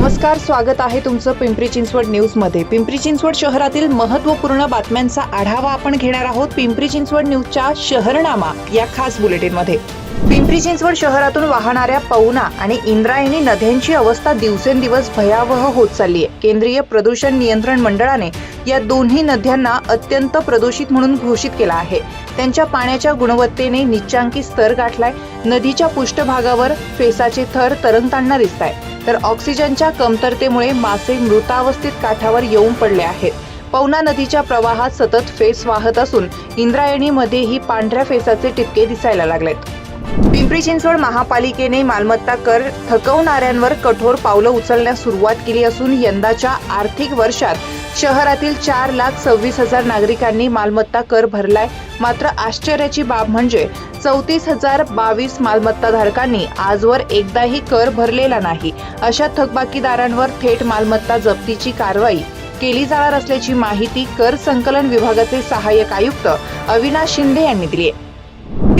नमस्कार स्वागत आहे तुमचं पिंपरी चिंचवड न्यूजमध्ये पिंपरी चिंचवड शहरातील महत्त्वपूर्ण बातम्यांचा आढावा आपण घेणार आहोत पिंपरी चिंचवड न्यूजच्या शहरनामा या खास बुलेटिनमध्ये पिंपरी चिंचवड शहरातून वाहणाऱ्या पवना आणि इंद्रायणी नद्यांची अवस्था दिवसेंदिवस भयावह होत चालली आहे केंद्रीय प्रदूषण नियंत्रण मंडळाने या दोन्ही नद्यांना अत्यंत प्रदूषित म्हणून घोषित केला आहे. त्यांच्या पाण्याच्या गुणवत्तेने निच्चांकी स्तर गाठलाय. नदीच्या पृष्ठभागावर फेसाचे थर तरंगताना दिसत आहे तर ऑक्सिजनच्या कमतरतेमुळे मासे मृतावस्थेत काठावर येऊन पडले आहेत. पवना नदीच्या प्रवाहात सतत फेस वाहत असून इंद्रायणीमध्येही पांढऱ्या फेसाचे टिपके दिसायला लागलेत. पिंपरी चिंचवड महापालिकेने मालमत्ता कर थकवणाऱ्यांवर कठोर पावलं उचलण्यास सुरुवात केली असून यंदाच्या आर्थिक वर्षात शहरातील चार लाख सव्वीस हजार नागरिकांनी मालमत्ता कर भरलाय. मात्र आश्चर्याची बाब म्हणजे चौतीस हजार बावीस मालमत्ताधारकांनी आजवर एकदाही कर भरलेला नाही. अशा थकबाकीदारांवर थेट मालमत्ता जप्तीची कारवाई केली जाणार असल्याची माहिती कर संकलन विभागाचे सहाय्यक आयुक्त अविनाश शिंदे यांनी दिली आहे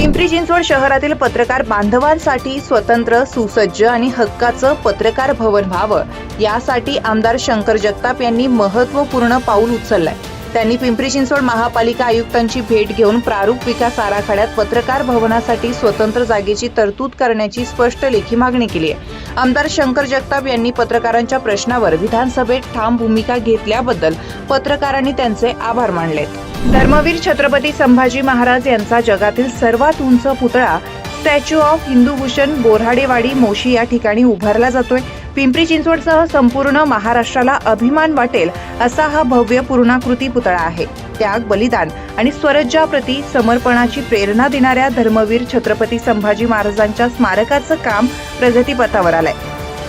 पिंपरी चिंचवड शहरातील पत्रकार बांधवांसाठी स्वतंत्र सुसज्ज आणि हक्काचं पत्रकार भवन व्हावं. यासाठी आमदार शंकर जगताप यांनी महत्त्वपूर्ण पाऊल उचललंय. त्यांनी पिंपरी चिंचवड महापालिका आयुक्तांची भेट घेऊन प्रारूप विकास आराखड्यात पत्रकार भवनासाठी स्वतंत्र जागेची तरतूद करण्याची स्पष्ट लेखी मागणी केली आहे. आमदार शंकर जगताप यांनी पत्रकारांच्या प्रश्नावर विधानसभेत ठाम भूमिका घेतल्याबद्दल पत्रकारांनी त्यांचे आभार मानलेत. धर्मवीर छत्रपती संभाजी महाराज यांचा जगातील सर्वात उंच पुतळा स्टॅच्यू ऑफ हिंदूभूषण बोऱ्हाडेवाडी मोशी या ठिकाणी उभारला जातोय. पिंपरी चिंचवडसह संपूर्ण महाराष्ट्राला अभिमान वाटेल असा हा भव्य पूर्णाकृती पुतळा आहे. त्याग बलिदान आणि स्वराज्याप्रती समर्पणाची प्रेरणा देणाऱ्या धर्मवीर छत्रपती संभाजी महाराजांच्या स्मारकाचं काम प्रगतीपथावर आलंय.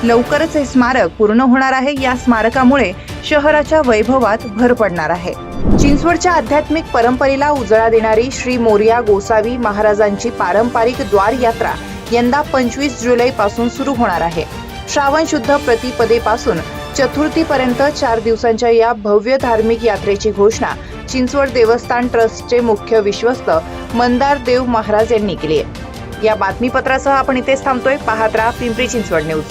लवकरच हे स्मारक पूर्ण होणार आहे. या स्मारकामुळे शहराच्या वैभवात भर पडणार आहे. चिंचवडच्या आध्यात्मिक परंपरेला उजळा देणारी श्री मोर्या गोसावी महाराजांची पारंपरिक द्वार यात्रा यंदा पंचवीस जुलै पासून सुरू होणार आहे. श्रावण शुद्ध प्रतिपदेपासून चतुर्थीपर्यंत चार दिवसांच्या या भव्य धार्मिक यात्रेची घोषणा चिंचवड देवस्थान ट्रस्टचे मुख्य विश्वस्त मंदार देव महाराज यांनी केली आहे. या बातमीपत्रासह आपण इथेच थांबतोय. पाहत राहा पिंपरी चिंचवड न्यूज.